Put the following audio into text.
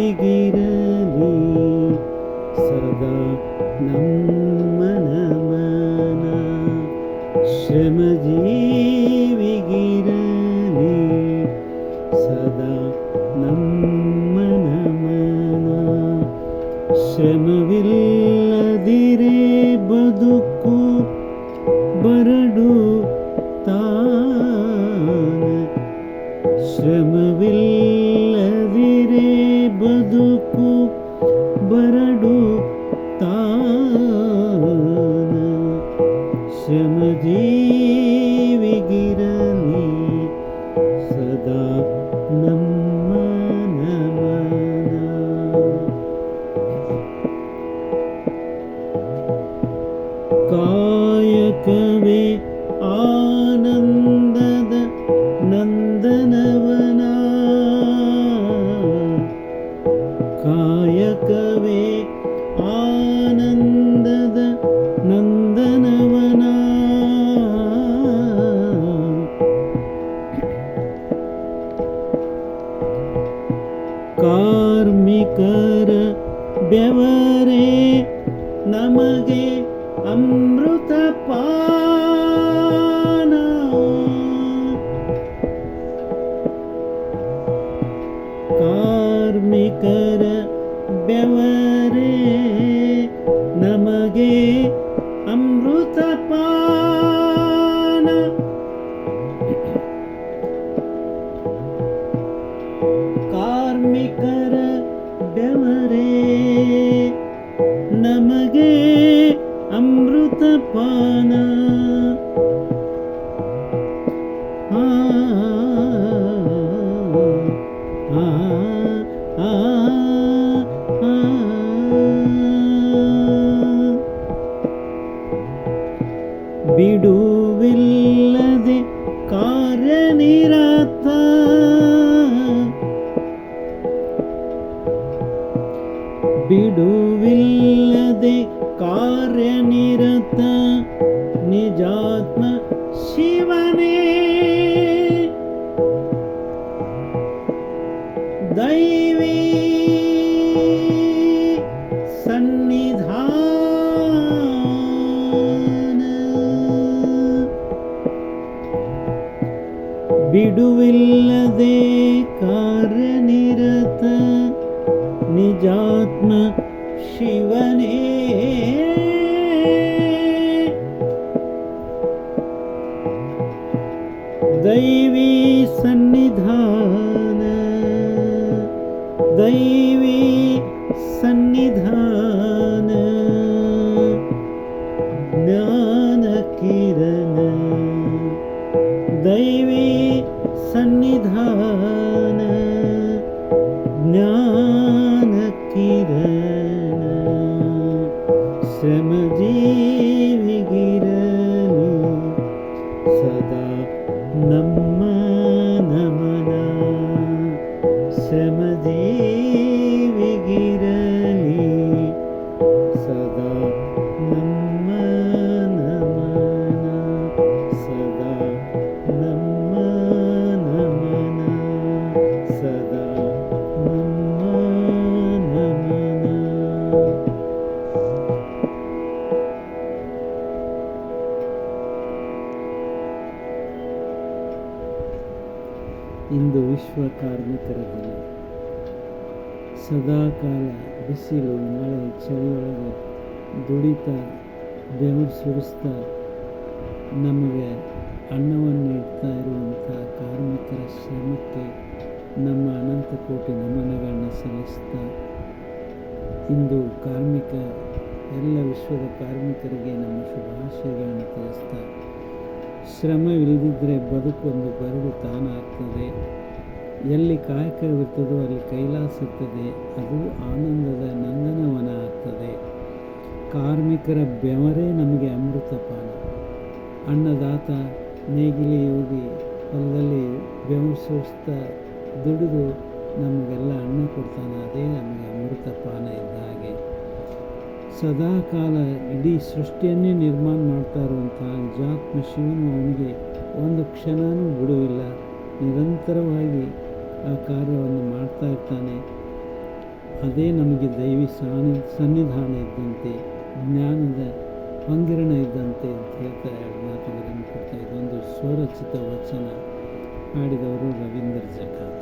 ಶ್ರಮಜೀವಿಗಿರಲಿ ಸದಾ ನಮ್ಮ ನಮನ ಶ್ರಮಜೀವಿಗಿರಲಿ ಸದಾ ನಮ್ಮ ನಮನ ಶ್ರಮವಿಲ್ಲದಿರೇ ಬದುಕು ಬರಡು ತಾನ ಶ್ರಮವಿಲ್ಲದಿರೇ Yaşımı değil ಕಾರ್ಮಿಕರ ಬೆವರೇ ನಮಗೆ ಅಮೃತ ಪಾನ. ಕಾರ್ಮಿಕರ ಬೆವರೇ ನಮಗೆ ಅಮೃತ ಪಾನ. ಬಿಡುವಿಲ್ಲದೆ ಕಾರ್ಯನಿರತ ಬಿಡುವಿಲ್ಲದೆ ಕಾರ್ಯನಿರತ ನಿಜಾತ್ಮ ಶಿವನೇ ಬಿಡುವಿಲ್ಲದೆ ಕಾರ್ಯನಿರತ ನಿಜಾತ್ಮ ಶಿವನೇ ದೈವೀ ಸನ್ನಿಧಾನ ದೈವೀ किरण श्रमजीवि सदा न ಇಂದು ವಿಶ್ವ ಕಾರ್ಮಿಕರ ದಿನ. ಸದಾಕಾಲ ಬಿಸಿಲು, ಮಳೆ, ಚಳಿಯೊಳಗೆ ದುಡಿತ, ಬೆವರು ಸುರಿಸ್ತಾ ನಮಗೆ ಅನ್ನವನ್ನು ಇಡ್ತಾ ಇರುವಂಥ ಕಾರ್ಮಿಕರ ಶ್ರಮಕ್ಕೆ ನಮ್ಮ ಅನಂತ ಕೋಟಿ ನಮನಗಳನ್ನು ಸಲ್ಲಿಸ್ತಾ ಇಂದು ಕಾರ್ಮಿಕ, ಎಲ್ಲ ವಿಶ್ವದ ಕಾರ್ಮಿಕರಿಗೆ ನಮ್ಮ ಶುಭಾಶಯಗಳನ್ನು ತಿಳಿಸ್ತಾ ಶ್ರಮವಿಲ್ಲದಿದ್ದರೆ ಬದುಕೊಂದು ಬರಡು ತಾನಾಗ್ತದೆ. ಎಲ್ಲಿ ಕಾಯಕವಿರ್ತದೋ ಅಲ್ಲಿ ಕೈಲಾಸುತ್ತದೆ. ಅದು ಆನಂದದ ನಂದನವನ ಆಗ್ತದೆ ಕಾರ್ಮಿಕರ ಬೆವರೇ ನಮಗೆ ಅಮೃತಪಾನ. ಅನ್ನದಾತ ನೇಗಿಲಿ ಹೋಗಿ ಹೊಲದಲ್ಲಿ ಬೆವರು ಸೂಸ್ತಾ ದುಡಿದು ನಮಗೆಲ್ಲ ಅನ್ನ ಕೊಡ್ತಾನೆ. ಅದೇ ನಮಗೆ ಅಮೃತಪಾನ ಇದ್ದ ಹಾಗೆ. ಸದಾಕಾಲ ಇಡೀ ಸೃಷ್ಟಿಯನ್ನೇ ನಿರ್ಮಾಣ ಮಾಡ್ತಾ ಇರುವಂಥ ಜಾತ್ಮ ಶಿವನು ಅವನಿಗೆ ಒಂದು ಕ್ಷಣನೂ ಬಿಡುವಿಲ್ಲ. ನಿರಂತರವಾಗಿ ಆ ಕಾರ್ಯವನ್ನು ಮಾಡ್ತಾ ಇರ್ತಾನೆ. ಅದೇ ನಮಗೆ ದೈವಿ ಸಾನ್ನಿ ಸನ್ನಿಧಾನ ಇದ್ದಂತೆ, ಜ್ಞಾನದ ಹಂಗಿರಣ ಇದ್ದಂತೆ ಅಂತ ಹೇಳ್ತಾರೆ ಮಾತುಗಳನ್ನು ಕೊಡ್ತಾ ಇದೊಂದು ಸ್ವರಚಿತ ವಚನ ಹಾಡಿದವರು ರವೀಂದ್ರ ಜಕ